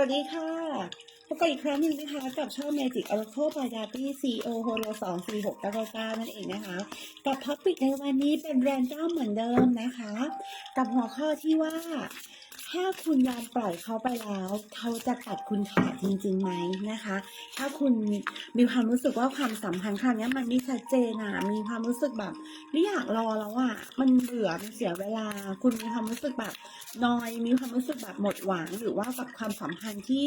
วัสดีค่ะพบกันอีกครั้งหนึ่งนะคะกับช่อง Magic Oracle p a y a t i CEO Holo 2 4 6 9 9นั่นเองนะคะ กับท็อปิกในวันนี้เป็นแรนดอมเหมือนเดิมนะคะ กับหัวข้อที่ว่า ถ้าคุณยอมปล่อยเขาไปแล้ว เขาจะตัดคุณขาดจริงๆไหมนะคะ ถ้าคุณมีความรู้สึกว่าความสัมพันธ์ครั้งนี้มันไม่ชัดเจนอะ มีความรู้สึกแบบไม่อยากรอแล้วอะ มันเบื่อมันเสียเวลา คุณมีความรู้สึกแบบนอย มีความรู้สึกแบบหมดหวัง หรือว่ากับความสัมพันธ์ที่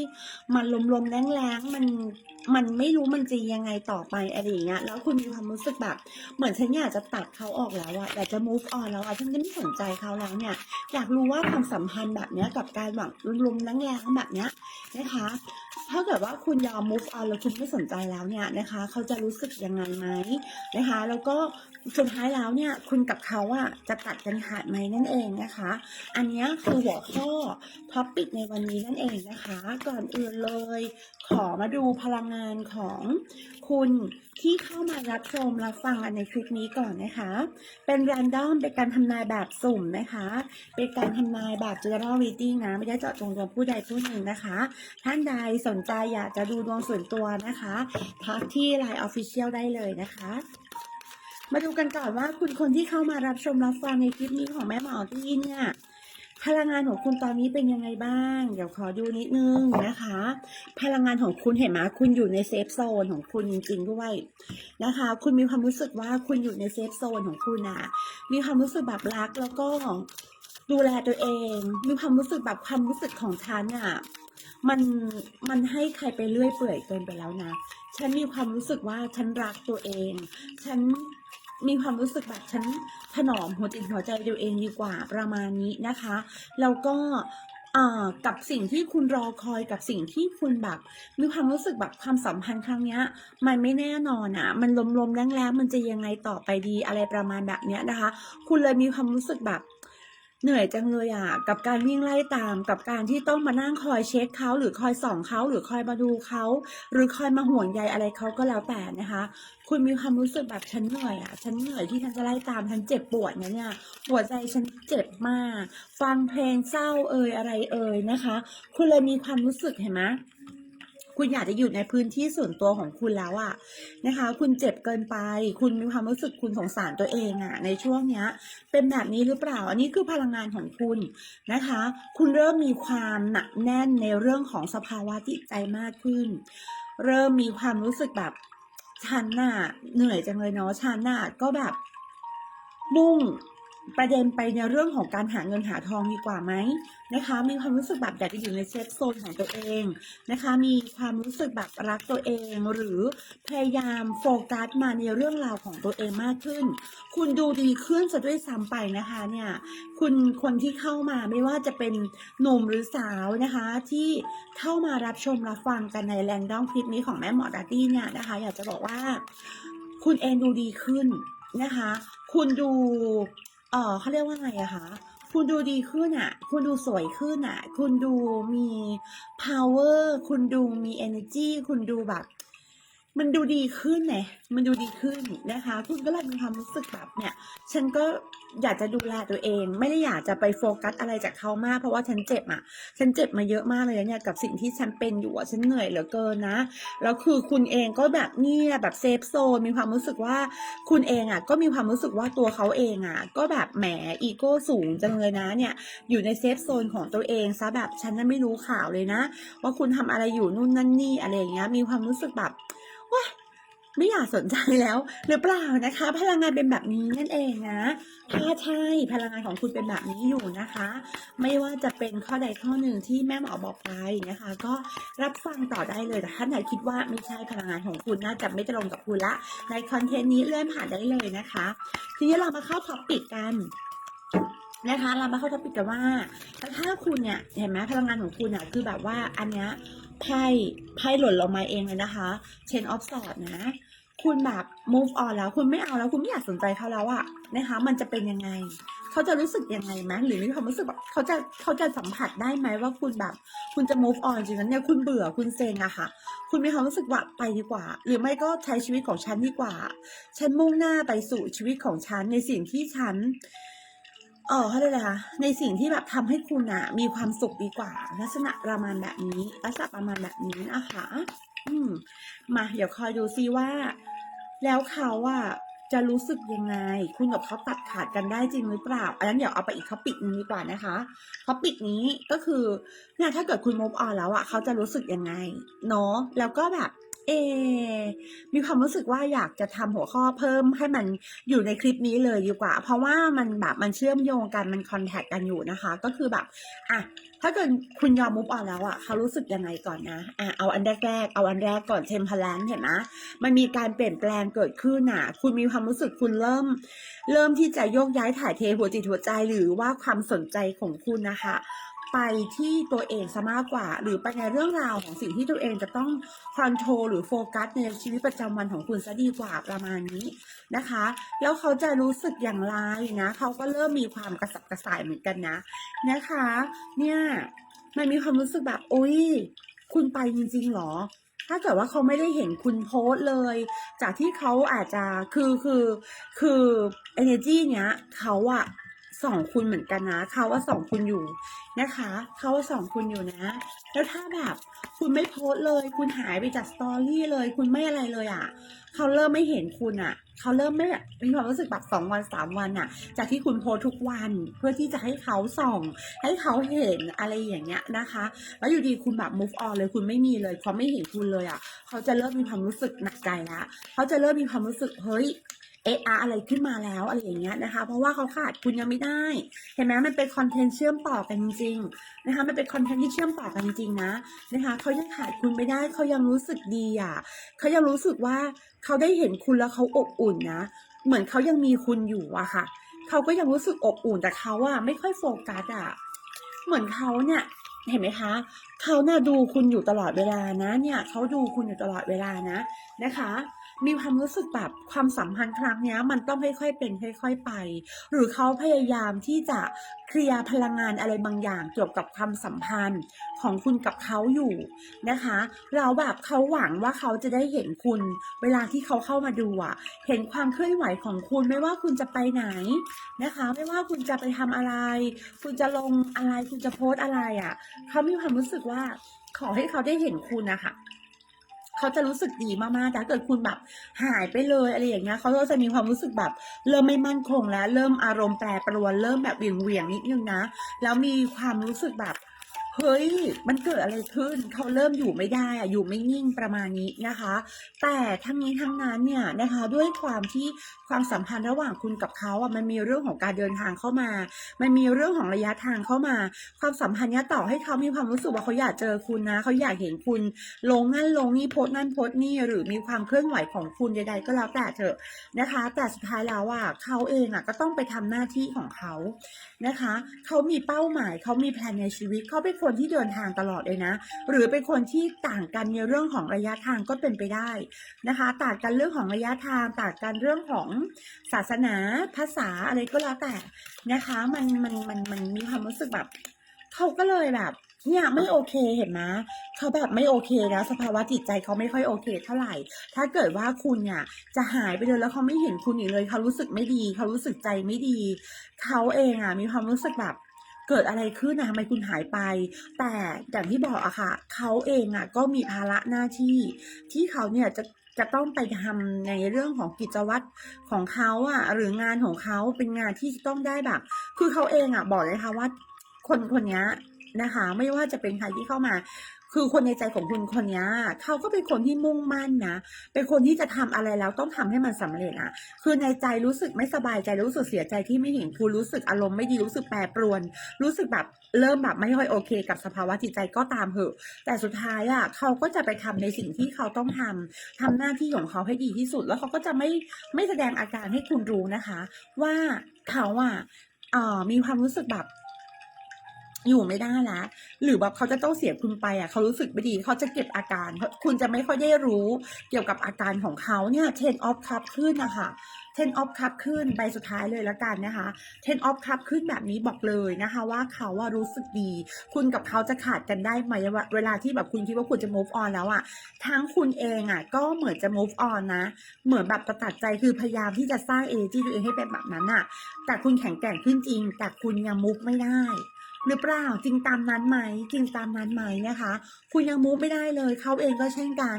มันลมๆแรงๆ มัน มันไม่รู้มันจะยังไงต่อไปอะไรอย่างเงี้ย แล้วคุณมีความรู้สึกแบบ เหมือนฉันอยากจะตัดเขาออกแล้วอะอยากจะ move on แล้วอะฉันจะไม่สนใจเขาแล้วเนี่ย อยากรู้ว่าความสัมพันธ์แบบนี้ยกับการหวังลุมๆแรงๆแบบเนี้ยนะคะ ถ้าเกิดว่าคุณยอม move on แล้วคุณไม่สนใจแล้วเนี่ยนะคะ เขาจะรู้สึกยังไงไหมนะคะ แล้วก็สุดท้ายแล้วเนี่ย คุณกับเขาอะจะตัดกันขาดไหมนั่นเองนะคะ อันนี้คือหัวข้อท็อปิกในวันนี้นั่นเองนะคะ ก่อนอื่นเลย ขอมาดูพลังงานของคุณที่เข้ามารับชมรับฟังกันในคลิปนี้ก่อนนะคะ เป็นแรนดอมเป็นการทำนายแบบสุ่มนะคะ เป็นการทำนายแบบ general reading นะ ไม่ได้เจาะจงดวผู้ใดผู้หนึ่งนะคะ ท่านใดสนใจอยากจะดูดวงส่วนตัวนะคะทักที่ Line Official ได้เลยนะคะ มาดูกันก่อนว่าคุณคนที่เข้ามารับชมรับฟังในคลิปนี้ของแม่หมอที่เนี่ยพลังงานของคุณตอนนี้เป็นยังไงบ้าง เดี๋ยวขอดูนิดนึงนะคะ พลังงานของคุณเห็นไหมคุณอยู่ในเซฟโซนของคุณจริงๆด้วยนะคะ คุณมีความรู้สึกว่าคุณอยู่ในเซฟโซนของคุณอะมีความรู้สึกแบบรักแล้วก็ดูแลตัวเอง มีความรู้สึกแบบความรู้สึกของฉันอะ มันมันให้ใครไปเรื่อยเปื่อยเกินไปแล้วนะ ฉันมีความรู้สึกว่าฉันรักตัวเอง ฉันมีความรู้สึกแบบฉันถนอมหัวจิตหัวใจตัวเองดีกว่าประมาณนี้นะคะ แล้วก็อ่ากับสิ่งที่คุณรอคอยกับสิ่งที่คุณแบบ มีความรู้สึกแบบความสัมพันธ์ครั้งเนี้ย มันไม่แน่นอนอะ่ะ มันลมๆแรงๆมันจะยังไงต่อไปดีอะไรประมาณแบบเนี้ยนะคะ คุณเลยมีความรู้สึกแบบ เหนื่อยจังเลยอะ กับการวิ่งไล่ตาม กับการที่ต้องมานั่งคอยเช็คเขาหรือคอยส่องเขาหรือคอยมาดูเขา หรือคอยมาห่วงใยอะไรเขาก็แล้วแต่นะคะ คุณมีความรู้สึกแบบฉันเหนื่อยอะฉันเหนื่อยที่ฉันจะไล่ตามฉันเจ็บปวดนะเนี่ยหัวใจฉันเจ็บมาก ฟังเพลงเศร้าเอ่ยอะไรเอ่ยนะคะ คุณเลยมีความรู้สึกเห็นไหม คุณอยากจะอยู่ในพื้นที่ส่วนตัวของคุณแล้วอะนะคะ คุณเจ็บเกินไป คุณมีความรู้สึกคุณสงสารตัวเองอะในช่วงเนี้ย เป็นแบบนี้หรือเปล่า อันนี้คือพลังงานของคุณนะคะ คุณเริ่มมีความหนักแน่นในเรื่องของสภาวะจิตใจมากขึ้น เริ่มมีความรู้สึกแบบฉันน่ะเหนื่อยจังเลยเนาะฉันน่ะก็แบบมุ่ง ประเด็นไปในเรื่องของการหาเงินหาทองดีกว่าไหมนะคะ มีความรู้สึกแบบอยากจะอยู่ในเซฟโซนของตัวเองนะคะ มีความรู้สึกแบบรักตัวเอง หรือพยายามโฟกัสมาในเรื่องราวของตัวเองมากขึ้น คุณดูดีขึ้นซะด้วยซ้ำไปนะคะเนี่ยคุณคนที่เข้ามาไม่ว่าจะเป็นหนุ่มหรือสาวนะคะ ที่เข้ามารับชมรับฟังกันในแรนดอมคลิปนี้ของแม่หมอดัตตี้เนี่ยนะคะ อยากจะบอกว่า คุณเองดูดีขึ้นนะคะ คุณดู เออเขาเรียกว่าไงอะคะคุณดูดีขึ้นอะคุณดูสวยขึ้นอะคุณดูมี power คุณดูมี energy คุณดูแบบ มันดูดีขึ้นไงมันดูดีขึ้นนะคะ คุณก็เลยมีความรู้สึกแบบเนี่ย ฉันก็อยากจะดูแลตัวเอง ไม่ได้อยากจะไปโฟกัสอะไรจากเขามาก เพราะว่าฉันเจ็บอะ ฉันเจ็บมาเยอะมากเลยนะเนี่ยกับสิ่งที่ฉันเป็นอยู่อะ ฉันเหนื่อยเหลือเกินนะ แล้วคือคุณเองก็แบบเนี่ยแบบเซฟโซน มีความรู้สึกว่าคุณเองอะ ก็มีความรู้สึกว่าตัวเขาเองอะ ก็แบบแหมอีโก้สูงจังเลยนะเนี่ย อยู่ในเซฟโซนของตัวเองซะแบบฉันน่ะไม่รู้ข่าวเลยนะ ว่าคุณทำอะไรอยู่นู่นนั่นนี่อะไรอย่างเงี้ย มีความรู้สึกแบบ ไม่อยากสนใจแล้ว หรือเปล่านะคะ พลังงานเป็นแบบนี้นั่นเองนะถ้าใช่พลังงานของคุณเป็นแบบนี้อยู่นะคะ ไม่ว่าจะเป็นข้อใดข้อหนึ่งที่แม่หมอบอกไปนะคะ ก็รับฟังต่อได้เลยแต่ถ้าไหนคิดว่าไม่ใช่พลังงานของคุณน่าจะไม่ตรงกับคุณละในคอนเทนต์นี้เลื่อนผ่านได้เลยนะคะ ทีนี้เรามาเข้าท็อปิกกันนะคะ เรามาเข้าท็อปิกกันว่าถ้าคุณเนี่ยเห็นไหมพลังงานของคุณเนี่ยคือแบบว่าอันเนี้ย ไพ่ไพ่หล่นลงมาเองเลยนะคะ Chain of Swords นะ คุณแบบ move on แล้วคุณไม่เอาแล้วคุณไม่อยากสนใจเขาแล้วอะนะคะ มันจะเป็นยังไง เขาจะรู้สึกยังไงไหมหรือมีความรู้สึกแบบเขาจะเขาจะสัมผัสได้ไหมว่าคุณแบบ คุณจะ move on จริงๆแล้วเนี่ยคุณเบื่อคุณเซ็งอะค่ะ คุณมีความรู้สึกว่าไปดีกว่า หรือไม่ก็ใช้ชีวิตของฉันดีกว่า ฉันมุ่งหน้าไปสู่ชีวิตของฉันในสิ่งที่ฉัน เออเขาเรียกอะไรคะในสิ่งที่แบบทำให้คุณอะมีความสุขดีกว่า ลักษณะประมาณแบบนี้ ลักษณะประมาณแบบนี้นะคะอืมมาเดี๋ยวคอยดูซิว่า แล้วเขาอะจะรู้สึกยังไง คุณกับเขาตัดขาดกันได้จริงหรือเปล่า อันนั้นเดี๋ยวเอาไปอีกท็อปิกนึงดีกว่านะคะท็อปิกนี้ก็คือเนี่ยถ้าเกิดคุณมุฟออนแล้วอะเขาจะรู้สึกยังไงเนาะแล้วก็แบบ เอ มีความรู้สึกว่าอยากจะทำหัวข้อเพิ่มให้มันอยู่ในคลิปนี้เลยดีกว่า เพราะว่ามันแบบมันเชื่อมโยงกันมันคอนแทคกันอยู่นะคะ ก็คือแบบอะถ้าเกิดคุณยอมมุฟออนแล้วอะเขารู้สึกยังไงก่อนนะอะเอาอันแรกๆเอาอันแรกก่อนเทมพลนเห็นไหมมันมีการเปลี่ยนแปลงเกิดขึ้นอะ คุณมีความรู้สึกคุณเริ่ม เริ่มที่จะโยกย้ายถ่ายเทหัวจิตหัวใจหรือว่าความสนใจของคุณนะคะ ไปที่ตัวเองซะมากกว่า หรือไปในเรื่องราวของสิ่งที่ตัวเองจะต้องคอนโทรลหรือโฟกัสในชีวิตประจำวันของคุณซะดีกว่าประมาณนี้นะคะ แล้วเขาจะรู้สึกอย่างไรนะ เขาก็เริ่มมีความกระสับกระส่ายเหมือนกันนะนะคะ เนี่ยมันมีความรู้สึกแบบอุ้ยคุณไปจริงๆหรอถ้าเกิดว่าเขาไม่ได้เห็นคุณโพสเลย จากที่เขาอาจจะคือคือคือ energy เนี้ยเขาอะ สองคุณเหมือนกันนะเขาว่าสองคุณอยู่นะคะเขาว่าสองคุณอยู่นะ แล้วถ้าแบบคุณไม่โพสเลย คุณหายไปจากสตอรี่เลย คุณไม่อะไรเลยอะเขาเริ่มไม่เห็นคุณอะเขาเริ่มไม่มีความรู้สึกแบบสองวันสามวันอะจากที่คุณโพสทุกวันเพื่อที่จะให้เขาส่อง ให้เขาเห็นอะไรอย่างเงี้ยนะคะ แล้วอยู่ดีคุณแบบ move on เลยคุณไม่มีเลยเขาไม่เห็นคุณเลยอะ่ะ เขาจะเริ่มมีความรู้สึกหนักใจละเขาจะเริ่มมีความรู้สึกเฮ้ย เออะอะไรขึ้นมาแล้วอะไรอย่างเงี้ยนะคะ เพราะว่าเขาขาดคุณยังไม่ได้ เห็นไหมมันเป็นคอนเทนต์เชื่อมต่อกันจริงๆนะคะมันเป็นคอนเทนต์ที่เชื่อมต่อกันจริงนะนะคะเขายังขาดคุณไม่ได้เขายังรู้สึกดีอะเขายังรู้สึกว่าเขาได้เห็นคุณแล้วเขาอบอุ่นนะ เหมือนเขายังมีคุณอยู่อะค่ะเขาก็ยังรู้สึกอบอุ่นแต่เขาอะไม่ค่อยโฟกัสอะเหมือนเขาเนี่ยเห็นไหมคะ เขาน่ะดูคุณอยู่ตลอดเวลานะ เนี่ยเขาดูคุณอยู่ตลอดเวลานะนะคะ มีความรู้สึกแบบความสัมพันธ์ครั้งนี้มันต้องค่อยๆเป็นค่อย ๆไป หรือเขาพยายามที่จะเคลียร์พลังงานอะไรบางอย่างเกี่ยวกับความสัมพันธ์ของคุณกับเขาอยู่นะคะ เราแบบเขาหวังว่าเขาจะได้เห็นคุณ เวลาที่เขาเข้ามาดูอะเห็นความเคลื่อนไหวของคุณไม่ว่าคุณจะไปไหนนะคะ ไม่ว่าคุณจะไปทำอะไร คุณจะลงอะไรคุณจะโพสอะไรอะเขามีความรู้สึกว่าขอให้เขาได้เห็นคุณนะคะ เขาจะรู้สึกดีมากๆถ้าเกิดคุณแบบหายไปเลยอะไรอย่างเงี้ยเขาก็จะมีความรู้สึกแบบ เริ่มไม่มั่นคงแล้ว เริ่มอารมณ์แปรปรวน เริ่มแบบเหวี่ยงเวียงๆนิดนึงนะ แล้วมีความรู้สึกแบบ เฮ้ย มันเกิดอะไรขึ้น เขาเริ่มอยู่ไม่ได้อะอยู่ไม่นิ่งประมาณนี้นะคะ แต่ทั้งนี้ทั้งนั้นเนี่ยนะคะ ด้วยความที่ความสัมพันธ์ระหว่างคุณกับเขาอะมันมีเรื่องของการเดินทางเข้ามา มันมีเรื่องของระยะทางเข้ามา ความสัมพันธ์เนี้ยต่อให้เขามีความรู้สึกว่าเขาอยากเจอคุณนะ เขาอยากเห็นคุณลงนั่นลงนี่โพสนั่นโพสนี่หรือมีความเคลื่อนไหวของคุณใดๆก็แล้วแต่เถอะนะคะ แต่สุดท้ายแล้วอะเขาเองอะก็ต้องไปทำหน้าที่ของเขานะคะ เขามีเป้าหมายเขามีแผนในชีวิตเขาเป็นคนนที่เดินทางตลอดเลยนะ หรือเป็นคนที่ต่างกันในเรื่องของระยะทางก็เป็นไปได้นะคะ ต่างกันเรื่องของระยะทาง ต่างกันเรื่องของศาสนาภาษาอะไรก็แล้วแต่นะคะ มันมันมันมันมีความรู้สึกแบบเขาก็เลยแบบเนี่ยไม่โอเคเห็นไหมเขาแบบไม่โอเคนะสภาวะจิตใจเขาไม่ค่อยโอเค เท่าไหร่ ถ้าเกิดว่าคุณเนี่ยจะหายไปเลยแล้วเขาไม่เห็นคุณอีกเลย เขารู้สึกไม่ดี เขารู้สึกใจไม่ดี เขาเองอะมีความรู้สึกแบบ เกิดอะไรขึ้นนะทำไมคุณหายไป แต่อย่างที่บอกอะค่ะเขาเองอะก็มีภาระหน้าที่ ที่เขาเนี่ยจะจะต้องไปทำในเรื่องของกิจวัตรของเขาอะหรืองานของเขาเป็นงานที่ต้องได้แบบ คือเขาเองอะบอกเลยค่ะว่าคนคนนี้นะคะ ไม่ว่าจะเป็นใครที่เข้ามา คือคนในใจของคุณคนนี้เขาก็เป็นคนที่มุ่งมั่นนะ เป็นคนที่จะทำอะไรแล้วต้องทำให้มันสำเร็จอะคือในใจรู้สึกไม่สบายใจรู้สึกเสียใจที่ไม่เห็นคุณรู้สึกอารมณ์ไม่ดีรู้สึกแปรปรวน รู้สึกแบบเริ่มแบบไม่ค่อยโอเค กับสภาวะจิตใจก็ตามเหอะ แต่สุดท้ายอะเขาก็จะไปทำในสิ่งที่เขาต้องทำทำหน้าที่ของเขาให้ดีที่สุด แล้วเขาก็จะไม่ไม่แสดงอาการให้คุณรู้นะคะ ว่าเขาอะมีความรู้สึกแบบ อยู่ไม่ได้แล้วหรือแบบเขาจะต้องเสียคุณไปอะเขารู้สึกไม่ดีเขาจะเก็บอาการ คุณจะไม่ค่อยได้รู้เกี่ยวกับอาการของเขาเนี่ย ten of cup ขึ้นนะคะ ten of cup ขึ้นใบสุดท้ายเลยแล้วกันนะคะ ten of cup ขึ้นแบบนี้บอกเลยนะคะว่าเขาว่ารู้สึกดี คุณกับเขาจะขาดกันได้ไหมวะเวลาที่แบบคุณคิดว่าคุณจะ move on แล้วอะทั้งคุณเองอะก็เหมือนจะ move on นะ เหมือนแบบจะตัดใจคือพยายามที่จะสร้าง energy ตัวเองให้เป็นแบบนั้นอะแต่คุณแข็งแกร่งขึ้นจริง แต่คุณยัง move ไม่ได้ หรือเปล่าจริงตามนั้นไหมจริงตามนั้นไหมนะคะ คุณยังมูฟไม่ได้เลยเขาเองก็เช่นกัน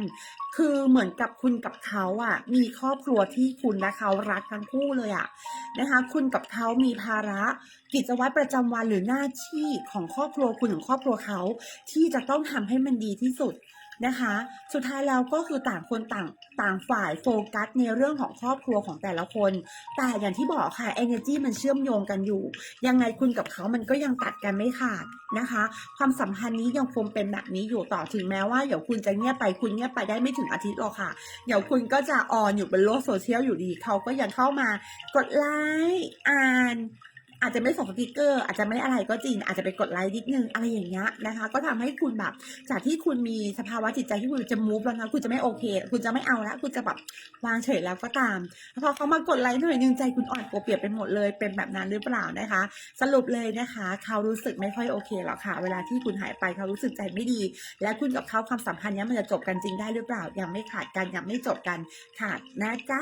คือเหมือนกับคุณกับเขาอะ มีครอบครัวที่คุณและเขารักทั้งคู่เลยอะนะคะ คุณกับเขามีภาระกิจวัตรประจำวันหรือหน้าที่ของครอบครัวคุณของครอบครัวเขาที่จะต้องทำให้มันดีที่สุด นะคะ สุดท้ายแล้วก็คือต่างคนต่างต่างฝ่ายโฟกัสในเรื่องของครอบครัวของแต่ละคน แต่อย่างที่บอกค่ะ energy มันเชื่อมโยงกันอยู่ ยังไงคุณกับเขามันก็ยังตัดกันไม่ขาดนะคะ ความสัมพันธ์นี้ยังคงเป็นแบบนี้อยู่ต่อถึงแม้ว่าเดี๋ยวคุณจะเงียบไปคุณเงียบไปได้ไม่ถึงอาทิตย์หรอกค่ะ เดี๋ยวคุณก็จะออนอยู่บนโลกโซเชียลอยู่ดีเขาก็ยังเข้ามากดไลค์อ่าน อาจจะไม่ส่งสติกเกอร์ อาจจะไม่อะไรก็จริง อาจจะไปกดไลค์นิดนึงอะไรอย่างเงี้ยนะคะ ก็ทำให้คุณแบบ จากที่คุณมีสภาวะจิตใจที่คุณจะมูฟแล้วนะคุณจะไม่โอเค คุณจะไม่เอาแล้วคุณจะแบบวางเฉยแล้วก็ตามพอเขามากดไลค์หน่อยนึงใจคุณอ่อนโกเปียนไปหมดเลย เป็นแบบนั้นหรือเปล่านะคะ สรุปเลยนะคะ เขารู้สึกไม่ค่อยโอเคหรอกค่ะ เวลาที่คุณหายไปเขารู้สึกใจไม่ดี และคุณกับเขาความสัมพันธ์เนี้ยมันจะจบกันจริงได้หรือเปล่ายังไม่ขาดกันยังไม่จบกันขาดนะจ๊ะ